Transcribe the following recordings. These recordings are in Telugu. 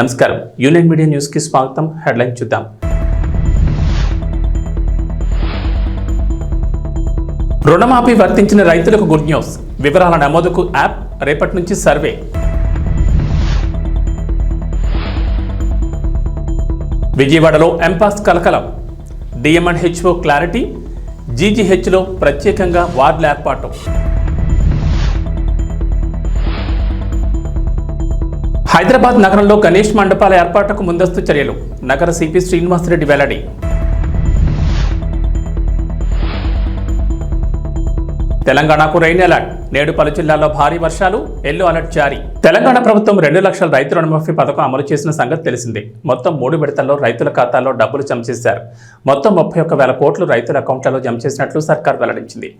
నమస్కారం. యూనియన్ మీడియా న్యూస్కి స్వాగతం. హెడ్లైన్ చూద్దాం. రుణమాఫీ వర్తించిన రైతులకు గుడ్ న్యూస్. వివరాల నమోదుకు యాప్ రేపటి నుంచి సర్వే. విజయవాడలో ఎంపాస్ కలకలం. DM and HO clarity. జీజీహెచ్లో ప్రత్యేకంగా వార్డుల ఏర్పాటు. హైదరాబాద్ నగరంలో గణేష్ మండపాల ఏర్పాటుకు ముందస్తు చర్యలు. నగర సిపి శ్రీనివాసరెడ్డి వెల్లడి. తెలంగాణకు రెయిన్ అలర్ట్. నేడు పలు జిల్లాల్లో భారీ వర్షాలు ఎల్లో అలర్ట్ జారీ. తెలంగాణ ప్రభుత్వం రెండు లక్షల రైతు రుణమాఫీ పథకం అమలు చేసిన సంగతి తెలిసిందే. మొత్తం మూడు విడతల్లో రైతుల ఖాతాల్లో డబ్బులు జమ చేశారు. మొత్తం ముప్పై ఒక్క వేల కోట్లు రైతుల అకౌంట్లలో జమ చేసినట్లు సర్కార్ వెల్లడించింది.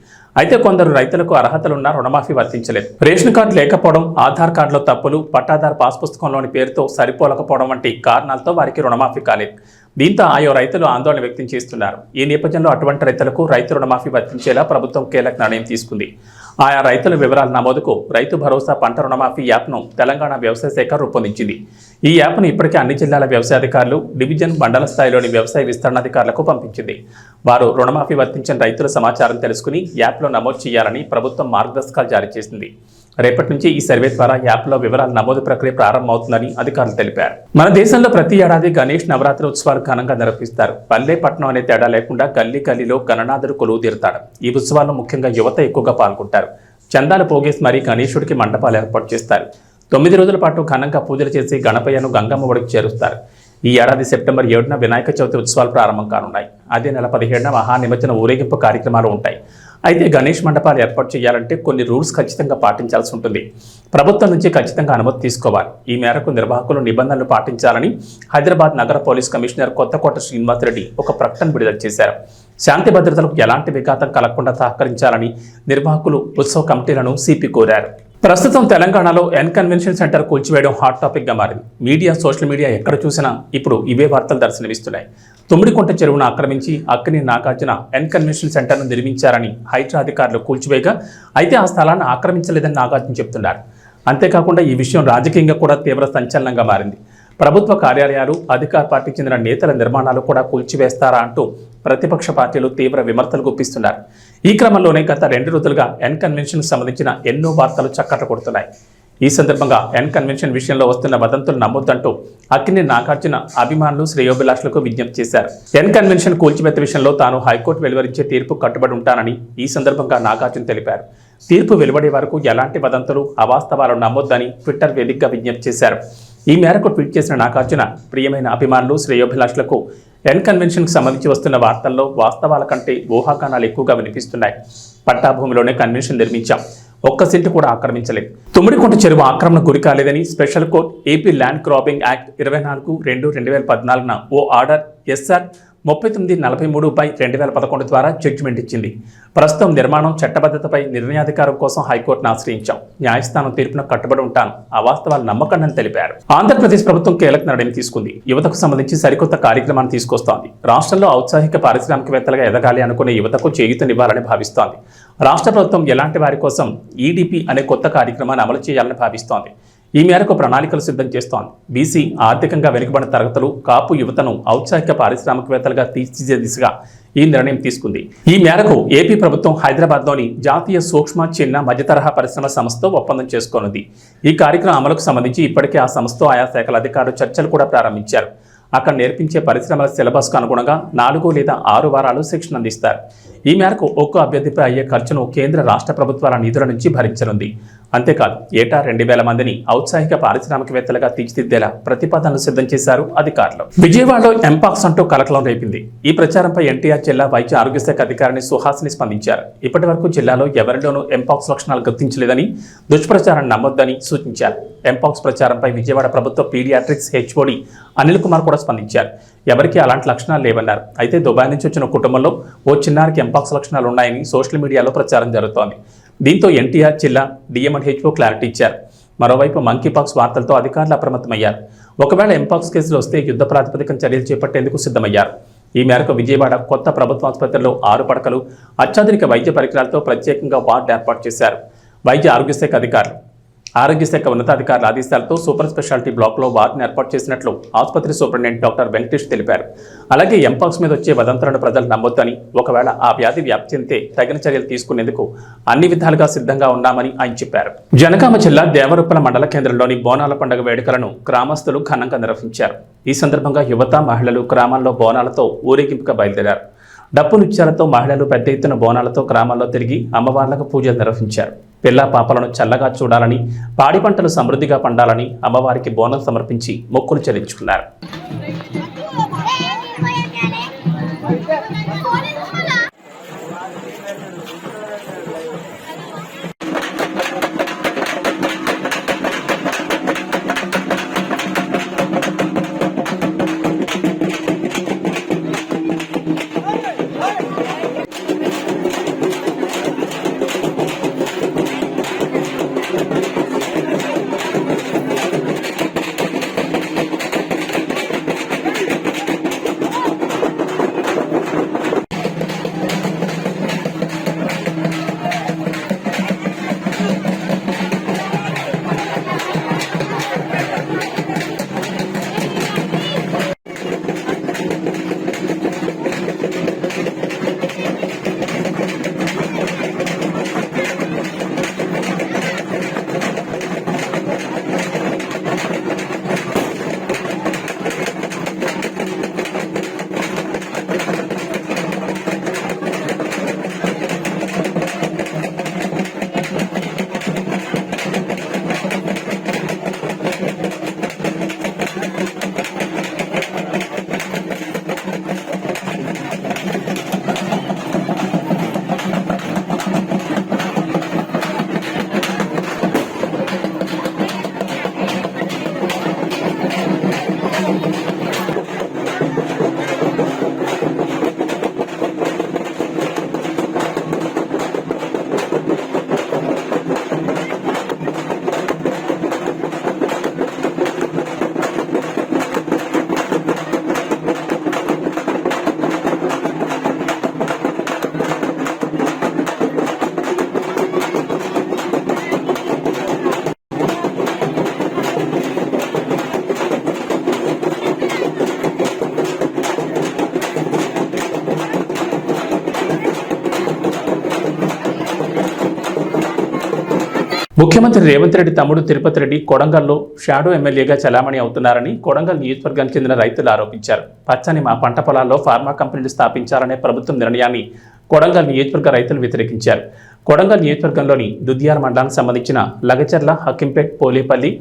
అయితే కొందరు రైతులకు అర్హతలున్న రుణమాఫీ వర్తించలేదు. రేషన్ కార్డు లేకపోవడం ఆధార్ కార్డులో తప్పులు పట్టాదారు పాస్ పుస్తకంలోని పేరుతో సరిపోలకపోవడం వంటి కారణాలతో వారికి రుణమాఫీ కాలేదు. దీంతో ఆయా రైతులు ఆందోళన వ్యక్తం చేస్తున్నారు. ఈ నేపథ్యంలో అటువంటి రైతులకు రైతు రుణమాఫీ వర్తించేలా ప్రభుత్వం కీలక నిర్ణయం తీసుకుంది. ఆయా రైతుల వివరాల నమోదుకు రైతు భరోసా పంట రుణమాఫీ యాప్ను తెలంగాణ వ్యవసాయ శాఖ రూపొందించింది. ఈ యాప్ను ఇప్పటికే అన్ని జిల్లాల వ్యవసాయ అధికారులు డివిజన్ మండల స్థాయిలోని వ్యవసాయ విస్తరణాధికారులకు పంపించింది. వారు రుణమాఫీ వర్తించిన రైతుల సమాచారం తెలుసుకుని యాప్లో నమోదు చేయాలని ప్రభుత్వం మార్గదర్శకాలు జారీ చేసింది. రేపటి నుంచి ఈ సర్వే ద్వారా యాప్లో వివరాల నమోదు ప్రక్రియ ప్రారంభమవుతుందని అధికారులు తెలిపారు. మన దేశంలో ప్రతి ఏడాది గణేష్ నవరాత్రి ఉత్సవాలు ఘనంగా నిర్వహిస్తారు. పల్లె పట్టణం అనే తేడా లేకుండా గల్లీ గల్లీలో గణనాథుడు కొలువు తీరుతాడు. ఈ ఉత్సవాల్లో ముఖ్యంగా యువత ఎక్కువగా పాల్గొంటారు. చందాలు పోగేసి మరీ గణేశుడికి మండపాలు ఏర్పాటు చేస్తారు. తొమ్మిది రోజుల పాటు ఘనంగా పూజలు చేసి గణపయ్యను గంగమ్మ ఒడికి చేరుస్తారు. ఈ ఏడాది సెప్టెంబర్ ఏడున వినాయక చవితి ఉత్సవాలు ప్రారంభం కానున్నాయి. అదే నెల పదిహేడున మహా నిమజ్జన ఊరేగింపు కార్యక్రమాలు ఉంటాయి. అయితే గణేష్ మండపాలు ఏర్పాటు చేయాలంటే కొన్ని రూల్స్ ఖచ్చితంగా పాటించాల్సి ఉంటుంది. ప్రభుత్వం నుంచి ఖచ్చితంగా అనుమతి తీసుకోవాలి. ఈ మేరకు నిర్వాహకులు నిబంధనలు పాటించాలని హైదరాబాద్ నగర పోలీస్ కమిషనర్ కొత్తకోట శ్రీనివాసరెడ్డి ఒక ప్రకటన విడుదల చేశారు. శాంతి భద్రతలకు ఎలాంటి విఘాతం కలగకుండా సహకరించాలని నిర్వాహకులు ఉత్సవ కమిటీలను సిపి కోరారు. ప్రస్తుతం తెలంగాణలో ఎన్ కన్వెన్షన్ సెంటర్ కూల్చివేయడం హాట్ టాపిక్గా మారింది. మీడియా సోషల్ మీడియా ఎక్కడ చూసినా ఇప్పుడు ఇవే వార్తలు దర్శనమిస్తున్నాయి. తుమ్మిడికుంట చెరువును ఆక్రమించి అక్కని నాగార్జున ఎన్ కన్వెన్షన్ సెంటర్ను నిర్మించారని హైడ్రా అధికారులు కూల్చివేయగా అయితే ఆ స్థలాన్ని ఆక్రమించలేదని నాగార్జున చెప్తున్నారు. అంతేకాకుండా ఈ విషయం రాజకీయంగా కూడా తీవ్ర సంచలనంగా మారింది. ప్రభుత్వ కార్యాలయాలు అధికార పార్టీకి చెందిన నేతల నిర్మాణాలు కూడా కూల్చివేస్తారా అంటూ ప్రతిపక్ష పార్టీలు తీవ్ర విమర్శలు గుప్పిస్తున్నారు. ఈ క్రమంలోనే గత రెండు రోజులుగా ఎన్ కన్వెన్షన్కు సంబంధించిన ఎన్నో వార్తలు చక్కట్లు కొడుతున్నాయి ఈ సందర్భంగా ఎన్ కన్వెన్షన్ విషయంలో వస్తున్న వదంతులు నమ్మొద్దంటూ అక్కినే నాగార్జున అభిమానులు శ్రేయోభిలాషులకు విజ్ఞప్తి చేశారు. ఎన్ కన్వెన్షన్ కూల్చివేత విషయంలో తాను హైకోర్టు వెలువరించే తీర్పు కట్టుబడి ఉంటానని ఈ సందర్భంగా నాగార్జున తెలిపారు. తీర్పు వెలువడే వరకు ఎలాంటి వదంతులు అవాస్తవాలు నమ్మొద్దని ట్విట్టర్ వేదికగా విజ్ఞప్తి చేశారు. ఈ మేరకు ట్వీట్ చేసిన నాగార్జున ప్రియమైన అభిమానులు శ్రేయోభిలాషులకు ఎన్ కన్వెన్షన్కి సంబంధించి వస్తున్న వార్తల్లో వాస్తవాల కంటే ఊహాగానాలు ఎక్కువగా వినిపిస్తున్నాయి. పట్టాభూమిలోనే కన్వెన్షన్ నిర్మించాం. ఒక్క సెంటు కూడా ఆక్రమించలేదు. తుమ్మిడికుంట చెరువు ఆక్రమణ గురి కాలేదని special court AP land grabbing act ఇరవై నాలుగు రెండు రెండు వేల పద్నాలుగున ఓ ఆర్డర్ ఎస్ఆర్ ముప్పై తొమ్మిది నలభై మూడు బై రెండు వేల పదకొండు ద్వారా జడ్జిమెంట్ ఇచ్చింది. ప్రస్తుతం నిర్మాణం చట్టబద్ధతపై నిర్ణయాధికారం కోసం హైకోర్టును ఆశ్రయించాం. న్యాయస్థానం తీర్పున కట్టుబడి ఉంటాను ఆ వాస్తవాలు నమ్మకండి తెలిపారు. ఆంధ్రప్రదేశ్ ప్రభుత్వం కీలక నిర్ణయం తీసుకుంది. యువతకు సంబంధించి సరికొత్త కార్యక్రమాన్ని తీసుకొస్తోంది. రాష్ట్రంలో ఔత్సాహిక పారిశ్రామికవేత్తలుగా ఎదగాలి అనుకునే యువతకు చేయూతనివ్వాలని భావిస్తోంది. రాష్ట్ర ప్రభుత్వం ఎలాంటి వారి కోసం ఈడీపీ అనే కొత్త కార్యక్రమాన్ని అమలు చేయాలని భావిస్తోంది. ఈ మేరకు ప్రణాళికలు సిద్ధం చేస్తోంది. బీసీ ఆర్థికంగా వెనుకబడిన తరగతులు కాపు యువతను ఔత్సాహిక పారిశ్రామికవేత్తలుగా తీర్చిదే దిశగా ఈ నిర్ణయం తీసుకుంది. ఈ మేరకు ఏపీ ప్రభుత్వం హైదరాబాద్లోని జాతీయ సూక్ష్మ చిన్న మధ్యతరహా పరిశ్రమ సంస్థతో ఒప్పందం చేసుకోనుంది ఈ కార్యక్రమం అమలుకు సంబంధించి ఇప్పటికే ఆ సంస్థతో ఆయా శాఖల అధికారులు చర్చలు కూడా ప్రారంభించారు. అక్కడ నేర్పించే పరిశ్రమల సిలబస్కు అనుగుణంగా నాలుగు లేదా ఆరు వారాలు శిక్షణ అందిస్తారు. ఈ మేరకు ఒక్కో అభ్యర్థిపై అయ్యే ఖర్చును కేంద్ర రాష్ట్ర ప్రభుత్వాల నిధుల నుంచి భరించనుంది. అంతేకాదు ఏటా రెండు వేల మందిని ఔత్సాహిక పారిశ్రామికవేత్తలుగా తీర్చిదిద్దేలా ప్రతిపాదనలు సిద్ధం చేశారు అధికారులు. విజయవాడలో ఎంపాక్స్ అంటూ కలకలం రేపింది. ఈ ప్రచారంపై ఎన్టీఆర్ జిల్లా వైద్య ఆరోగ్య శాఖ అధికారిని సుహాసిని స్పందించారు. ఇప్పటి వరకు జిల్లాలో ఎవరిలోనూ ఎంపాక్స్ లక్షణాలు గుర్తించలేదని దుష్ప్రచారం నమ్మొద్దని సూచించారు. ఎంపాక్స్ ప్రచారంపై విజయవాడ ప్రభుత్వ పీడియాట్రిక్స్ హెచ్ఓడి అనిల్ కుమార్ కూడా స్పందించారు. ఎవరికీ అలాంటి లక్షణాలు లేవన్నారు. అయితే దుబాయ్ నుంచి వచ్చిన కుటుంబంలో ఓ చిన్నారికి ఎంపాక్స్ లక్షణాలు ఉన్నాయని సోషల్ మీడియాలో ప్రచారం జరుగుతోంది. దీంతో ఎన్టీఆర్ జిల్లా డిఎంఎన్ హెచ్ఓ క్లారిటీ ఇచ్చారు. మరోవైపు మంకీపాక్స్ వార్తలతో అధికారులు అప్రమత్తమయ్యారు. ఒకవేళ ఎంపాక్స్ కేసులు వస్తే యుద్ధ ప్రాతిపదికన చర్యలు చేపట్టేందుకు సిద్ధమయ్యారు. ఈ మేరకు విజయవాడ కొత్త ప్రభుత్వ ఆసుపత్రిలో ఆరు పడకలు అత్యాధునిక వైద్య పరికరాలతో ప్రత్యేకంగా వార్డు ఏర్పాటు చేశారు. వైద్య ఆరోగ్య శాఖ అధికారులు ఆరోగ్య శాఖ ఉన్నతాధికారుల ఆదేశాలతో సూపర్ స్పెషాలిటీ బ్లాక్లో వార్డును ఏర్పాటు చేసినట్లు ఆసుపత్రి సూపరింటెండెంట్ డాక్టర్ వెంకటేష్ తెలిపారు. అలాగే ఎంపాక్స్ మీద వచ్చే వదంతులను ప్రజలు నమ్మొద్దని ఒకవేళ ఆ వ్యాధి వ్యాప్తి చెందితే తగిన చర్యలు తీసుకునేందుకు అన్ని విధాలుగా సిద్ధంగా ఉన్నామని ఆయన చెప్పారు. జనగామ జిల్లా దేవరూపల మండల కేంద్రంలోని బోనాల పండుగ వేడుకలను గ్రామస్తులు ఘనంగా నిర్వహించారు. ఈ సందర్భంగా యువత మహిళలు గ్రామాల్లో బోనాలతో ఊరేగింపుగా బయలుదేరారు. డప్పు నృత్యాలతో మహిళలు పెద్ద ఎత్తున బోనాలతో గ్రామాల్లో తిరిగి అమ్మవార్లకు పూజలు నిర్వహించారు. పిల్ల పాపలను చల్లగా చూడాలని పాడి పంటలు సమృద్ధిగా పండాలని అమ్మవారికి బోనం సమర్పించి మొక్కులు చెల్లించుకున్నారు. ముఖ్యమంత్రి రేవంత్ రెడ్డి తమ్ముడు తిరుపతి రెడ్డి కొడంగల్లో షాడో ఎమ్మెల్యేగా చలామణి అవుతున్నారని కొడంగల్ నియోజకవర్గానికి చెందిన రైతులు ఆరోపించారు. పచ్చని మా పంట పొలాల్లో ఫార్మా కంపెనీలు స్థాపించాలనే ప్రభుత్వం నిర్ణయాన్ని కొడంగల్ నియోజకవర్గ రైతులు వ్యతిరేకించారు. కొడంగల్ నియోజకవర్గంలోని దుద్యాల మండలానికి సంబంధించిన లగచర్ల హకింపేట్ పోలేపల్లి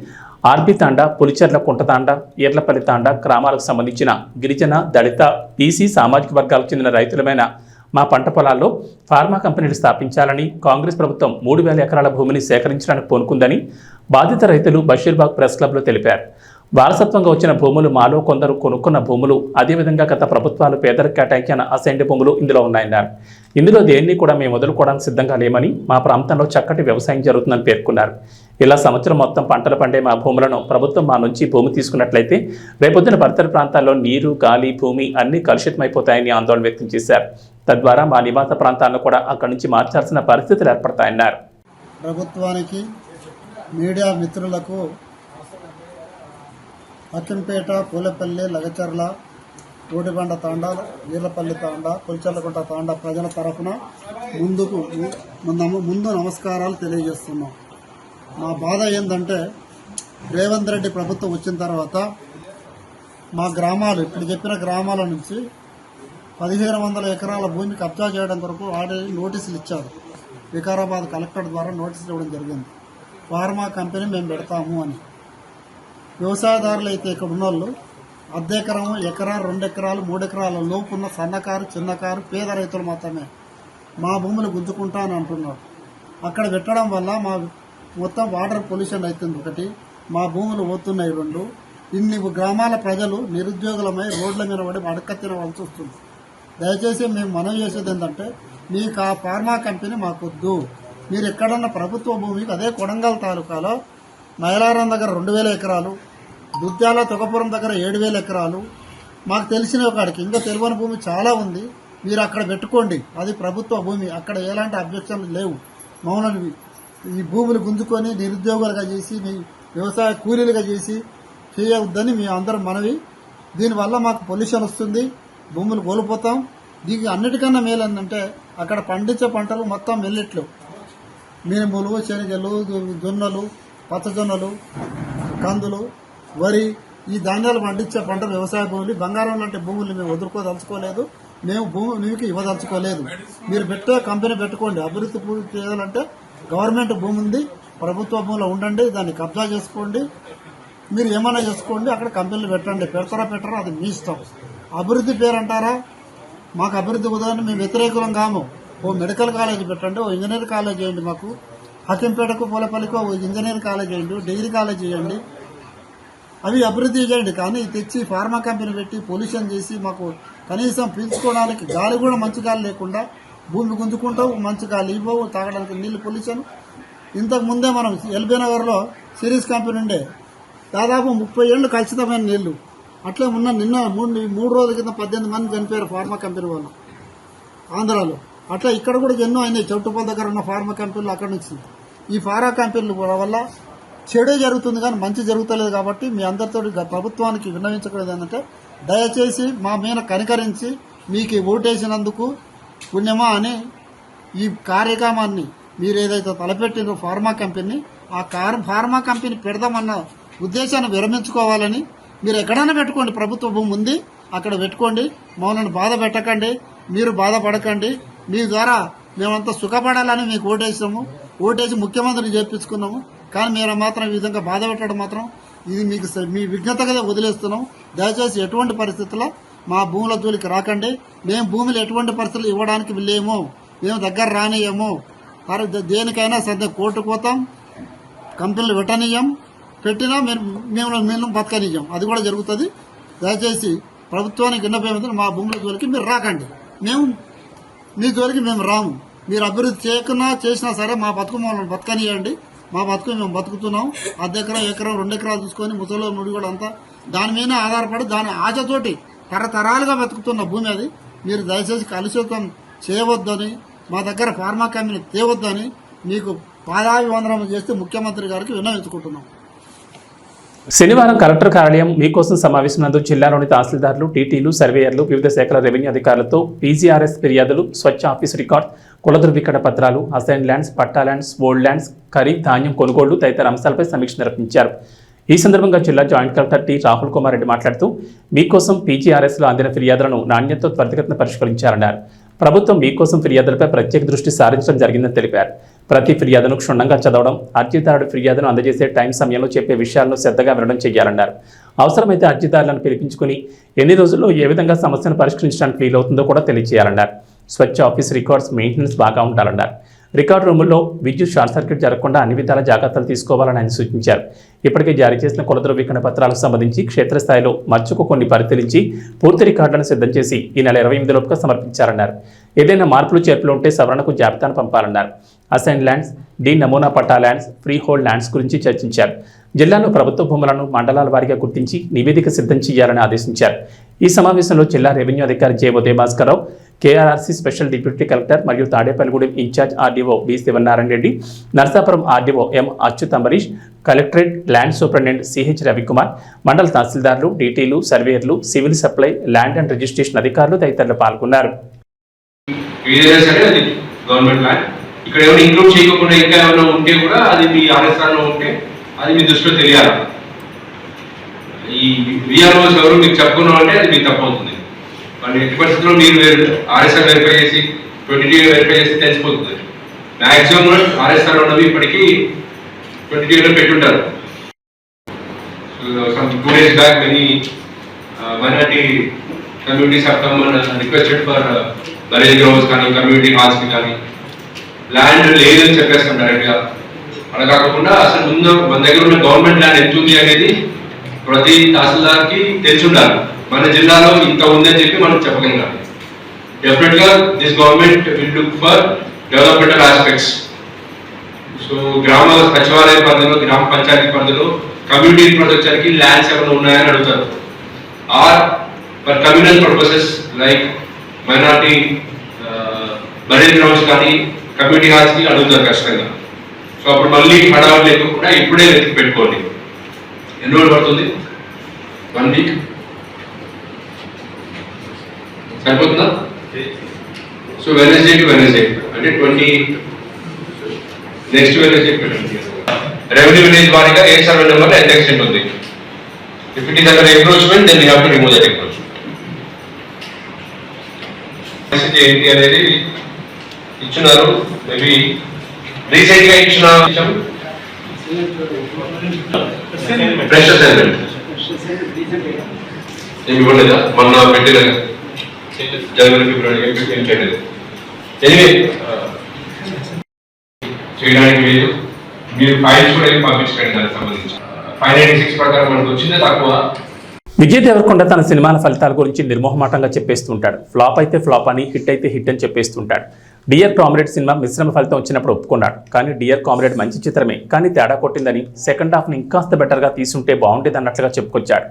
ఆర్బి తాండ పులిచెర్ల కుంటతాండ ఈర్లపల్లి తాండ గ్రామాలకు సంబంధించిన గిరిజన దళిత బీసీ సామాజిక వర్గాలకు చెందిన రైతులమైన మా పంట పొలాల్లో ఫార్మా కంపెనీలు స్థాపించాలని కాంగ్రెస్ ప్రభుత్వం మూడు వేల ఎకరాల భూమిని సేకరించడానికి పూనుకుందని బాధిత రైతులు బషీర్బాగ్ ప్రెస్ క్లబ్లో తెలిపారు. వారసత్వంగా వచ్చిన భూములు మాలో కొందరు కొనుక్కున్న భూములు అదేవిధంగా గత ప్రభుత్వాలు పేదలకు కేటాయించిన అసైన్డ్ భూములు ఇందులో ఉన్నాయన్నారు. ఇందులో దేన్ని కూడా మేము వదులుకోవడానికి సిద్ధంగా లేమని మా ప్రాంతంలో చక్కటి వ్యవసాయం జరుగుతుందని పేర్కొన్నారు. ఇలా సంవత్సరం మొత్తం పంటలు పండే మా భూములను ప్రభుత్వం మా నుంచి భూమి తీసుకున్నట్లయితే రేపొద్దున పరిసర ప్రాంతాల్లో నీరు గాలి భూమి అన్ని కలుషితమైపోతాయని ఆందోళన వ్యక్తం చేశారు. తద్వారా మా నివాస ప్రాంతాలను కూడా అక్కడి నుంచి మార్చాల్సిన పరిస్థితులు ఏర్పడతాయన్నారు. ప్రభుత్వానికి మీడియా మిత్రులకు అక్కింపేట పూలపల్లి లగచర్ల ఓడిబండ తాండా వీర్లపల్లి తాండా కొలిచర్లకుంట తాండా ప్రజల తరఫున ముందుకు ముందు నమస్కారాలు తెలియజేస్తున్నాం. మా బాధ ఏంటంటే రేవంత్ రెడ్డి ప్రభుత్వం వచ్చిన తర్వాత మా గ్రామాలు ఇప్పుడు చెప్పిన గ్రామాల నుంచి పదిహేను వందల ఎకరాల భూమి కబ్జా చేయడం కొరకు ఆల్రెడీ నోటీసులు ఇచ్చారు. వికారాబాద్ కలెక్టర్ ద్వారా నోటీసులు ఇవ్వడం జరిగింది. ఫార్మా కంపెనీ మేము పెడతాము అని. వ్యవసాయదారులు అయితే ఇక్కడ ఉన్న వాళ్ళు అర్ధ ఎకరం ఎకరా రెండు ఎకరాలు మూడు ఎకరాల లోపు ఉన్న సన్నకారు చిన్నకారు పేద రైతులు మాత్రమే. మా భూములు గుంజుకుంటా అని అంటున్నారు. అక్కడ పెట్టడం వల్ల మా మొత్తం వాటర్ పొల్యూషన్ అవుతుంది. ఒకటి మా భూములు పోతున్నాయి. రెండు ఇన్ని గ్రామాల ప్రజలు నిరుద్యోగులమై రోడ్ల మీద పడి అడక తినవలసి వస్తుంది. దయచేసి మేము మనవి చేసేది ఏంటంటే మీకు ఆ ఫార్మా కంపెనీ మాకొద్దు. మీరు ఎక్కడన్నా ప్రభుత్వ భూమికి అదే కొడంగల్ తాలూకాలో మైలారం దగ్గర రెండు వేల ఎకరాలు దుద్యాల తొగపురం దగ్గర ఏడు వేల ఎకరాలు. మాకు తెలిసిన ఒకడికి ఇంకా తెలియని భూమి చాలా ఉంది. మీరు అక్కడ పెట్టుకోండి. అది ప్రభుత్వ భూమి. అక్కడ ఎలాంటి అబ్జెక్షన్లు లేవు. మౌనవి ఈ భూములు గుంజుకొని నిరుద్యోగులుగా చేసి మీ వ్యవసాయ కూలీలుగా చేసి చేయవద్దని మేము అందరం మనవి. దీనివల్ల మాకు పొల్యూషన్ వస్తుంది. భూములు కోల్పోతాం. దీనికి అన్నిటికన్నా మేలు ఏంటంటే అక్కడ పండించే పంటలు మొత్తం మెల్లెట్లు మినుములు శనగలు జొన్నలు పచ్చజొన్నలు కందులు వరి ఈ ధాన్యాలు పండించే పంటలు వ్యవసాయ భూములు. బంగారం లాంటి భూములు మేము వదులుకోదలుచుకోలేదు. మేము భూమి మీకు ఇవ్వదలుచుకోలేదు. మీరు పెట్టే కంపెనీ పెట్టుకోండి. అభివృద్ధి పూర్తి చేయాలంటే గవర్నమెంట్ భూమి ఉంది. ప్రభుత్వ భూమిలో ఉండండి. దాన్ని కబ్జా చేసుకోండి. మీరు ఏమైనా చేసుకోండి. అక్కడ కంపెనీలు పెట్టండి. పెడతారా పెట్టరా అది మీ ఇష్టం. అభివృద్ధి పేరంటారా? మాకు అభివృద్ధి ఉదాహరణ మేము వ్యతిరేకులం కాము. ఓ మెడికల్ కాలేజ్ పెట్టండి ఓ ఇంజనీర్ కాలేజ్ చేయండి మాకు. హకింపేటకు పూలపల్లికి ఓ ఇంజనీర్ కాలేజ్ చేయండి డిగ్రీ కాలేజ్ చేయండి. అవి అభివృద్ధి చేయండి కానీ తెచ్చి ఫార్మా కంపెనీ పెట్టి పొల్యూషన్ చేసి మాకు కనీసం పీల్చుకోవడానికి గాలి కూడా మంచి గాలి లేకుండా భూమి గుంజుకుంటావు మంచి గాలి ఇవ్వవు తాగడానికి నీళ్ళు పొల్యూషన్. ఇంతకు ముందే మనం ఎల్బీ నగర్లో సిరీస్ కంపెనీ ఉండే. దాదాపు ముప్పై ఏళ్ళు కలుషితమైన నీళ్ళు. అట్లే ఉన్న నిన్న మూడు మూడు రోజుల కింద పద్దెనిమిది మంది చనిపోయారు ఫార్మా కంపెనీ వాళ్ళు. ఆంధ్రాలో. అట్లా ఇక్కడ కూడా ఎన్నో అయినాయి. చౌటుపల్ దగ్గర ఉన్న ఫార్మా కంపెనీలు అక్కడ నుంచి. ఈ ఫార్మా కంపెనీలు వల్ల చెడే జరుగుతుంది కానీ మంచి జరుగుతలేదు కాబట్టి మీ అందరితో ప్రభుత్వానికి విన్నవించకూడదు ఏంటంటే దయచేసి మా మీద కనికరించి మీకు ఓటేసినందుకు పుణ్యమా అని ఈ కార్యక్రమాన్ని మీరు ఏదైతే తలపెట్టిందో ఫార్మా కంపెనీ ఆ కార్ ఫార్మా కంపెనీ పెడదామన్న ఉద్దేశాన్ని విరమించుకోవాలని మీరు ఎక్కడైనా పెట్టుకోండి ప్రభుత్వ భూమి ఉంది అక్కడ పెట్టుకోండి మమ్మల్ని బాధ పెట్టకండి మీరు బాధపడకండి. మీ ద్వారా మేమంతా సుఖపడాలని మీకు ఓటేసాము. ఓటేసి ముఖ్యమంత్రిని చేపించుకున్నాము కానీ మీరు మాత్రం ఈ విధంగా బాధ పెట్టడం మాత్రం ఇది మీకు స- మీ విజ్ఞతగా వదిలేస్తున్నాం. దయచేసి ఎటువంటి పరిస్థితుల్లో మా భూముల జోలికి రాకండి. మేము భూములు ఎటువంటి పరిస్థితులు ఇవ్వడానికి వెళ్ళేము మేము దగ్గర రానియము దేనికైనా సర్దే కోర్టుకు పోతాం. కంపెనీలు పెట్టనీయం పెట్టినా మేము మేము మేము బతకనియ్యం. అది కూడా జరుగుతుంది. దయచేసి ప్రభుత్వానికి విన్నపేమంటే మా భూముల జోలికి మీరు రాకండి. మేము మీ జోలికి మేము రాము. మీరు అభివృద్ధి చేయకున్నా చేసినా సరే మా బతుకు మమ్మల్ని బతకనియండి మా బతుకు మేము బతుకుతున్నాం. అర్ధ ఎకరం ఎకరం రెండు ఎకరాలు చూసుకొని ముసలో నుడి కూడా అంతా దాని మీద ఆధారపడి దాని ఆశతోటి తరతరాలుగా బతుకుతున్న భూమి అది. మీరు దయచేసి కలుషితం చేయవద్దని మా దగ్గర ఫార్మా కంపెనీ తేవద్దని మీకు పాదాభివందనం చేస్తే ముఖ్యమంత్రి గారికి విన్నవించుకుంటున్నాం. శనివారం కలెక్టర్ కార్యాలయం మీకోసం సమావేశం నందు జిల్లాలోని తహసీల్దారులు టీటీలు సర్వేయర్లు వివిధ శాఖల రెవెన్యూ అధికారులతో పీజీఆర్ఎస్ ఫిర్యాదులు స్వచ్ఛ ఆఫీస్ రికార్డ్ కుల ధృవీకరణ పత్రాలు assign lands patta lands old lands kharif ధాన్యం కొనుగోళ్ళు తదితర అంశాలపై సమీక్ష నిర్వహించారు. ఈ సందర్భంగా జిల్లా joint collector T Rahul Kumar Reddy మాట్లాడుతూ మీకోసం పీజీఆర్ఎస్లో అందిన ఫిర్యాదులను నాణ్యతతో త్వరితగతిన పరిష్కరించారన్నారు. ప్రభుత్వం మీకోసం ఫిర్యాదులపై ప్రత్యేక దృష్టి సారించడం జరిగిందని తెలిపారు. ప్రతి ఫిర్యాదును క్షుణ్ణంగా చదవడం అర్జీదారుడు ఫిర్యాదును అందజేసే టైం సమయంలో చెప్పే విషయాలను శ్రద్ధగా వినడం చేయాలన్నారు. అవసరమైతే అర్జీదారులను పిలిపించుకుని ఎన్ని రోజుల్లో ఏ విధంగా సమస్యను పరిష్కరించడానికి వీలవుతుందో కూడా తెలియజేయాలన్నారు. స్వచ్ఛ ఆఫీస్ రికార్డ్స్ మెయింటెనెన్స్ బాగా ఉండాలన్నారు. రికార్డు రూముల్లో విద్యుత్ షార్ట్ సర్క్యూట్ జరగకుండా అన్ని విధాల జాగ్రత్తలు తీసుకోవాలని ఆయన సూచించారు. ఇప్పటికే జారీ చేసిన కుల ధృవీకరణ పత్రాలకు సంబంధించి క్షేత్రస్థాయిలో మచ్చుకు కొన్ని పరిశీలించి పూర్తి రికార్డులను సిద్ధం చేసి ఈ నెల ఇరవై ఎనిమిది లోపుగా సమర్పించారన్నారు ఏదైనా మార్పులు చేర్పులు ఉంటే సవరణకు జాబితాను పంపాలన్నారు. అసైన్ ల్యాండ్స్ డి నమూనా patta lands freehold lands గురించి చర్చించారు. జిల్లాలో ప్రభుత్వ భూములను మండలాల వారీగా గుర్తించి నివేదిక సిద్ధం చేయాలని ఆదేశించారు. ఈ సమావేశంలో జిల్లా రెవెన్యూ అధికారి J Udayabhaskararao KRRC special deputy collector మరియు Tadepalligudem in charge RDO B Sivanarayana Reddy Narsapuram RDO M Achyut Ambarish collectorate land superintendent CH Ravikumar మండల తహసీల్దార్లు డీటీలు సర్వేయర్లు civil supply land and registration అధికారులు తదితరులు పాల్గొన్నారు. Government land? ఇక్కడ ఎవరు ఇంక్లూడ్ చేయకుండా ఇంకా ఏమైనా ఉంటే కూడా అది మీ ఆర్ఎస్ఆర్లో ఉంటే అది మీ దృష్టిలో తెలియాలి. ఈ విఆర్ఓస్ ఎవరు మీకు చెప్పుకున్నాం అంటే అది మీకు తప్పవుతుంది. మరి ఎట్టి పరిస్థితుల్లో మీరు ఆర్ఎస్ఆర్ వెరిఫై చేసి ట్వంటీ టీ వెరిఫై చేసి తెలిసిపోతుంది. మాక్సిమం ఆర్ఎస్ఆర్ ఉన్నవి ఇప్పటికీ ట్వంటీ టీలో పెట్టుంటారు. Some two days back many minority communities September come for burial requested uh, కానీ కమ్యూనిటీ హాల్స్కి కానీ ల్యాండ్ లేదని చెప్పేస్తాం డైరెక్ట్గా అలా కాకుండా అసలు ముందు మన దగ్గర ఉన్న గవర్నమెంట్ ల్యాండ్ ఎంత ఉంది అనేది ప్రతి తహసీల్దార్కి తెలిసి ఉండాలి. మన జిల్లాలో ఇంత ఉంది అని చెప్పి మనం చెప్పగలిగాం డెఫినెట్గా this government will look for developmental aspects so గ్రామ సచివాలయ పరిధిలో గ్రామ పంచాయతీ పరిధిలో కమ్యూనిటీ ప్రొటెక్చర్కి ల్యాండ్స్ ఏమైనా ఉన్నాయని అడుగుతారు. Or for communal purposes like minority burial grounds కానీ కమ్యూనిటీ హాల్స్కి అడుగుతారు కష్టంగా సో అప్పుడు మళ్ళీ హడావుడు లేకుండా ఇప్పుడే వెతికి పెట్టుకోండి. ఎన్ని రోజులు పడుతుంది? One week? సరిపోతుందా? సో వెనస్డే టు వెనస్డే అంటే twenty next Wednesday revenue village వారిగా ఏ సర్వే నెంబర్ ఎంత ఎక్స్టెంట్ ఉంది? If it is under encroachment then you have to remove that encroachment ఏంటి అనేది ఇచ్చినారు. మేబీ రీసెంట్గా ఇచ్చిన ఫ్రెష్ అసైన్మెంట్ ఏమి ఇవ్వలేదా? మొన్న పెట్టిన జనవరి ఫిబ్రవరి ఏం చేయలేదు. ఎనివే చేయడానికి లేదు. మీరు ఫైల్స్ కూడా ఏం పంపించకండి దానికి సంబంధించి. ఫైవ్ నైన్టీ సిక్స్ ప్రకారం మనకు వచ్చిందే తక్కువ. విజయ్ దేవరకొండ తన సినిమాల ఫలితాల గురించి నిర్మోహమాటంగా చెప్పేస్తుంటాడు. ఫ్లాప్ అయితే ఫ్లాప్ అని హిట్ అయితే హిట్ అని చెప్పేస్తుంటాడు. డియర్ కామ్రేడ్ సినిమా మిశ్రమ ఫలితం వచ్చినప్పుడు ఒప్పుకున్నాడు. కానీ డియర్ కామ్రేడ్ మంచి చిత్రమే. కానీ తేడా కొట్టిందని సెకండ్ హాఫ్ని ఇంకాస్త బెటర్గా తీసుంటే బాగుండేది అన్నట్లుగా చెప్పుకొచ్చాడు.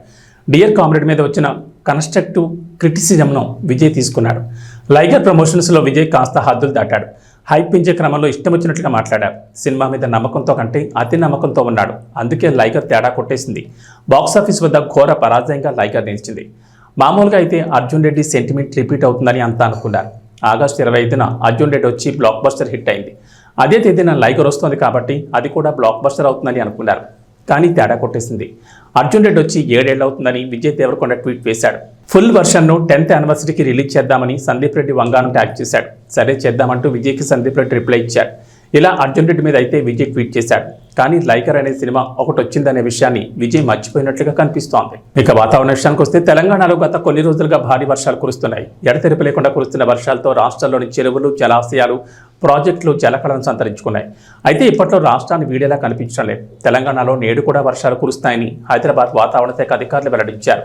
డియర్ కామ్రేడ్ మీద వచ్చిన కన్స్ట్రక్టివ్ క్రిటిసిజంను విజయ్ తీసుకున్నాడు. లైగర్ ప్రమోషన్స్లో విజయ్ కాస్త హద్దులు దాటాడు. హైప్ పెంచే క్రమంలో ఇష్టం వచ్చినట్లుగా మాట్లాడాడు. సినిమా మీద నమ్మకంతో కంటే అతి నమ్మకంతో ఉన్నాడు. అందుకే లైగర్ తేడా కొట్టేసింది. బాక్సాఫీస్ వద్ద ఘోర పరాజయంగా లైగర్ నిలిచింది. మామూలుగా అయితే అర్జున్ రెడ్డి సెంటిమెంట్ రిపీట్ అవుతుందని అంతా అనుకున్నారు. ఆగస్టు ఇరవై ఐదున అర్జున్ రెడ్డి వచ్చి బ్లాక్ బస్టర్ హిట్ అయింది. అదే తేదీన లైగర్ వస్తుంది కాబట్టి అది కూడా బ్లాక్ బస్టర్ అవుతుందని అనుకున్నారు. కానీ తేడా కొట్టేసింది. అర్జున్ రెడ్డి వచ్చి ఏడేళ్ళు అవుతుందని విజయ్ దేవరకొండ ట్వీట్ వేశాడు. ఫుల్ వర్షన్ను టెన్త్ యానివర్సరీకి రిలీజ్ చేద్దామని సందీప్ రెడ్డి వంగాను ట్యాగ్ చేశాడు. సరే చేద్దామంటూ విజయ్కి సందీప్ రెడ్డి రిప్లై ఇచ్చాడు. ఇలా అర్జున్ రెడ్డి మీద అయితే విజయ్ ట్వీట్ చేశాడు. కానీ లైకర్ అనే సినిమా ఒకటి వచ్చిందనే విషయాన్ని విజయ్ మర్చిపోయినట్లుగా కనిపిస్తోంది. ఇక వాతావరణ విషయానికి వస్తే తెలంగాణలో గత కొన్ని రోజులుగా భారీ వర్షాలు కురుస్తున్నాయి. ఎడతెరిపి లేకుండా కురుస్తున్న వర్షాలతో రాష్ట్రంలోని చెరువులు జలాశయాలు ప్రాజెక్టులు జలకళను సంతరించుకున్నాయి. అయితే ఇప్పట్లో రాష్ట్రాన్ని వీడేలా కనిపించడం లేదు. తెలంగాణలో నేడు కూడా వర్షాలు కురుస్తాయని హైదరాబాద్ వాతావరణ శాఖ అధికారులు వెల్లడించారు.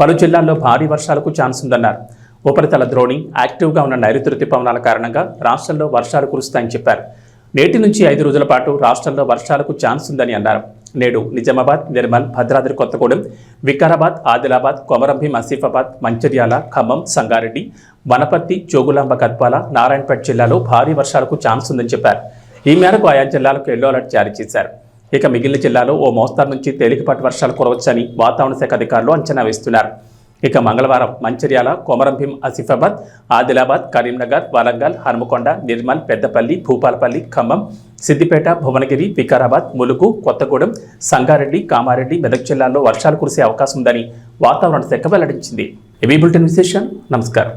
పలు జిల్లాల్లో భారీ వర్షాలకు ఛాన్స్ ఉందన్నారు. ఉపరితల ద్రోణి యాక్టివ్గా ఉన్న నైరుతి ఋతుపవనాల కారణంగా రాష్ట్రంలో వర్షాలు కురుస్తాయని చెప్పారు. నేటి నుంచి ఐదు రోజుల పాటు రాష్ట్రంలో వర్షాలకు ఛాన్స్ ఉందని అన్నారు. నేడు నిజామాబాద్ నిర్మల్ భద్రాద్రి కొత్తగూడెం వికారాబాద్ ఆదిలాబాద్ కొమరంభీం ఆసిఫాబాద్ మంచిర్యాల ఖమ్మం సంగారెడ్డి వనపర్తి జోగులాంబ గద్వాల నారాయణపేట జిల్లాలో భారీ వర్షాలకు ఛాన్స్ ఉందని చెప్పారు. ఈ మేరకు ఆయా జిల్లాలకు ఎల్లో అలర్ట్ జారీ చేశారు. ఇక మిగిలిన జిల్లాలో ఓ మోస్తారు నుంచి తేలికపాటి వర్షాలు కురవచ్చని వాతావరణ శాఖ అధికారులు అంచనా వేస్తున్నారు. ఇక మంగళవారం మంచిర్యాల కొమరంభీం ఆసిఫాబాద్ ఆదిలాబాద్ కరీంనగర్ వరంగల్ హనుమకొండ నిర్మల్ పెద్దపల్లి భూపాలపల్లి ఖమ్మం సిద్దిపేట భువనగిరి వికారాబాద్ ములుగు కొత్తగూడెం సంగారెడ్డి కామారెడ్డి మెదక్ జిల్లాల్లో వర్షాలు కురిసే అవకాశం ఉందని వాతావరణ శాఖ వెల్లడించింది. ఇవి బులెటిన్ విశేషం నమస్కారం.